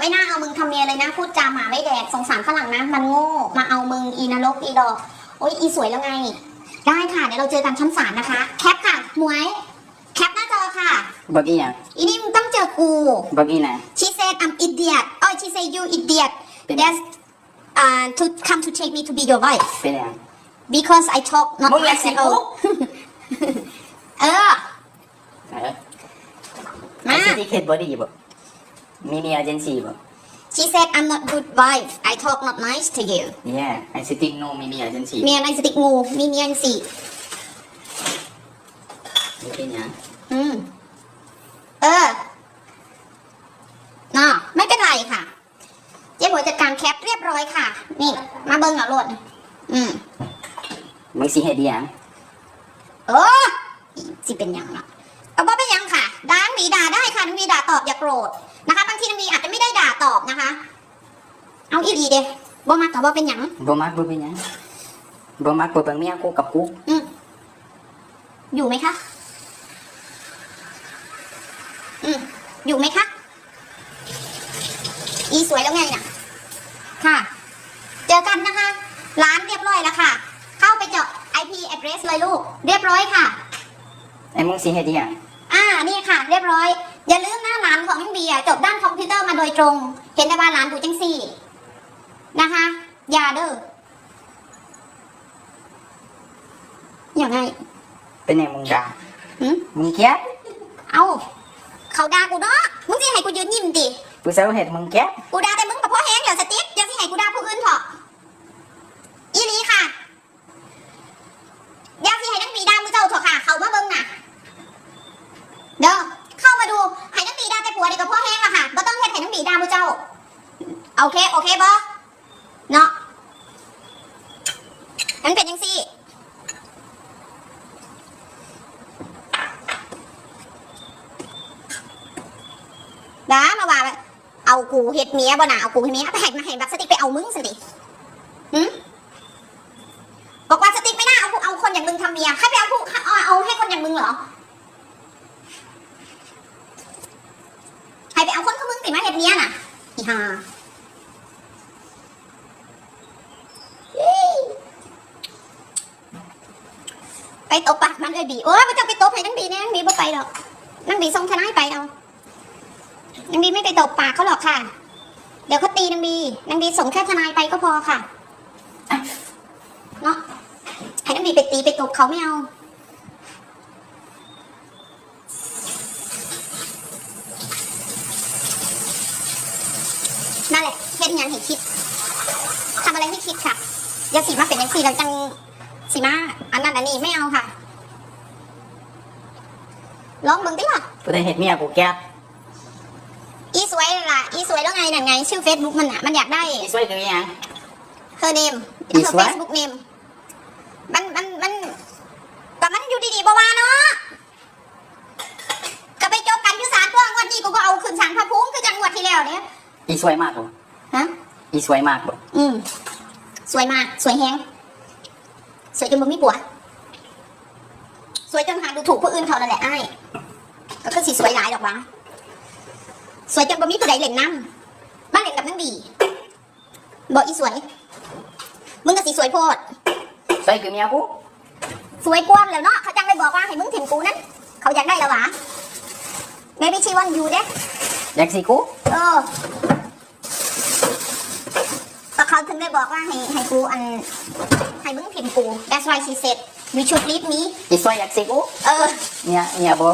ไม่น่าเอามึงทำเมียเลยนะพูดจาหมาไม่แดกสงสารฝรั่งนะมันโง่มาเอามึงอีนรกอีดอกโอ้ยอีสวยแล้วไง ได้ค่ะเดี๋ยวเราเจอกันชั้นศาลนะคะ แคปค่ะหมวย แคปหน้าจอค่ะ บอกอีหยังอีนี่มึงต้องเจอกู บอกอีไหน she said I'm idiot อ๋อ she said you idiot เป็น that's uh to come to take me to be your wife เป็นหยัง because I talk not มึงอยากสิ nice at all เออเออมา ไอซีทีเคทบอดี้บ อกมีมีเอเจนซี่บอก she said I'm not good wife I talk not nice to you เนี่ยไอซีทีโนมีมีเอเจนซี่เมียในสติกงูมีเมียนสี่ นี่เป็นหยังอืม เออน่ะไม่เป็นไรค่ะ เจ๊บัวจัดการแคปเรียบร้อยค่ะ นี่ มาเบิ้งเอาโลด อืม มึงสิเฮ็ดอีหยังเออสิเป็นหยังล่ะเอาบ่เป็นหยังค่ะด่าน้องบีด่าได้ค่ะน้องบีด่าตอบอย่าโกรธ นะคะบางทีน้องบีอาจจะไม่ได้ด่าตอบนะคะ เอาอีดีเด้บ่มาตอบว่าเป็นหยังบ่มักบ่เป็นหยังบ่มักบ่เป็นเมียกูกับกูอืมอยู่ไหมคะอืมอยู่ไหมคะอีสวยแล้วไงน่ะ ค่ะ เจอกันนะคะ ร้านเรียบร้อยแล้วค่ะ เข้าไปเจาะ IP address เลยลูก เรียบร้อยค่ะไอ้มึงสิเฮ็ดอีหยังอ่า นี่ค่ะ เรียบร้อย อย่าลืมหน้าร้านของน้องเบียร์จบด้านคอมพิวเตอร์มาโดยตรง เห็นได้ว่าร้านกูจังสี่ นะคะ อย่าเด้ออย่างไงเป็นหยังมึงด่าหืมมึงแก๊สเอาเขาด่ากูเนาะมึงสิให้กูยืนยิ้มดิผู้สาวเฮ็ดมึงแก๊สกูด่าแต่มึงกับพ่อแห้งอย่าสติ๊กอย่าสิให้กูด่าผู้อื่นเถอะอีนี้ค่ะอย่าสิให้นังบีด่ามือเจ้าเถอะค่ะ เขามาเบิ่งน่ะ เด้อ เข้ามาดู ให้นังบีด่าแต่ผัวเดียวกับพ่อแห้งอะค่ะก็ต้องเฮ็ดให้นังบีด่ามือเจ้า โอเค โอเคบอเนาะมันเป็นยังซี่ด้ามาว่าเอากูเฮ็ดเมียบ่น่ะเอากูเฮ็ดเมียไปให้มาให้บักสติกไปเอามึงสิดิหืมบอกว่าสติกไม่น่าเอากูเอาคนอย่างมึงทำเมียให้ไปเอากูเอาเอาให้คนอย่างมึงเหรอให้ไปเอาคนของมึงสิมาเฮ็ดเมียน่ะอีห่า ไปตบปากมันเลยบีโอ้ยไม่ต้องไปตบให้นังบีนะนังบีบ่ไปหรอกนังบีส่งทนายไปเอานางบีไม่ไปตบปากเขาหรอกค่ะ เดี๋ยวเขาตีนางบีนางบีส่งแค่ทนายไปก็พอค่ะเนาะให้นางบีไปตีไปตบเขาไม่เอานั่นแหละเฮ็ดงานให้คิดทำอะไรให้คิดค่ะอย่าสีมาเป็นอย่างสีแล้วจัง สีมาอันนั้นอันนี้ไม่เอาค่ะ ลองเบิ่งดิล่ะผู้ใดเฮ็ดเมียกูแก๊สอีสวยล่ะ อีสวยแล้วไงนั่นไง ชื่อ Facebook มันอะมันอยากได้อีสวยคืออีหยัง her name อี her สวย Facebook name มันมันมันแต่มันอยู่ดีๆบ่ว่าเนาะก็ไปจบกันอยู่ศาลตัวงวันนี้กูก็เอาขึ้นศาลพระภูมิคือจังหวัดที่แล้วเนี่ยอีสวยมากบ่ฮะ อีสวยมากบ่อืม สวยมาก สวยแฮง สวยจนมึงไม่ปวดสวยจนหาดูถูกผู้อื่นเขานั่นแหละไอ้ายก็คือสิสวยหลายดอกวะสวยจนบ่มีผู้ใดเล่นน้ำบ้านเล่นกับนั่งดีบอกอีสวย มึงก็สิสวยโพดสวยคือเมียกูสวยกว้างแล้วเนาะเขาจังเลยบอกว่าให้มึงเห็นกูนั้นเขาอยากได้แล้วหวะ maybe she want you เด้อยากสิกูเออก็ เขาถึงได้บอกว่าให้ให้กูอันให้มึงเห็นกู that's why she said you should leave me อีสวยอยากสิกูเออ เนี่ยเนี่ยบ่